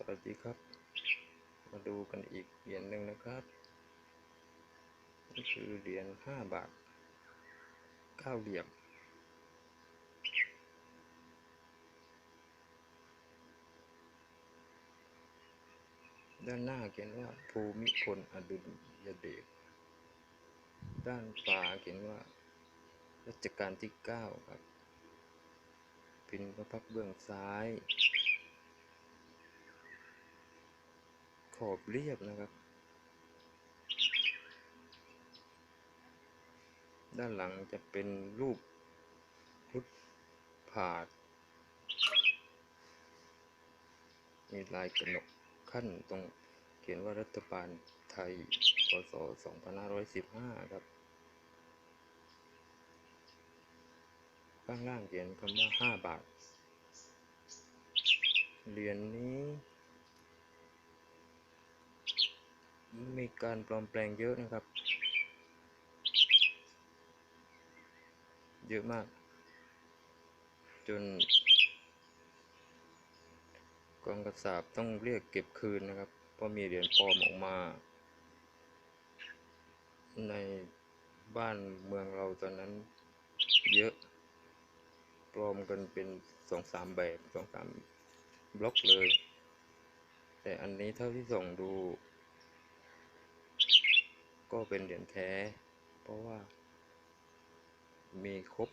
สวัสดีครับ มาดูกันอีกเหรียญหนึ่งนะครับนี่คือเหรียญห้าบาทเก้าเหลี่ยม ด้านหน้าเขียนว่าภูมิพลอดุลยเดชด้านฝาเขียนว่ารัชกาลที่เก้าครับ พินพระพักเบื้องซ้าย ขอบเรียบนะครับ ด้านหลังจะเป็นรูปพุทธผาด มีลายกระหนกขั้นตรงเขียนว่ารัฐบาลไทยพศ2515 ครับ ข้างล่างเขียนคำว่า 5 บาท เหรียญนี้ มีการปลอมแปลงเยอะนะครับ เยอะมาก จนกองกระสาบต้องเรียกเก็บคืนนะครับ เพราะมีเหรียญปลอมออกมา ในบ้านเมืองเราตอนนั้นเยอะ ปลอมกันเป็นสองสามแบบสองสามบล็อกเลย แต่อันนี้เท่าที่ส่องดู ก็เป็นเหรียญแท้ เพราะว่ามีครบ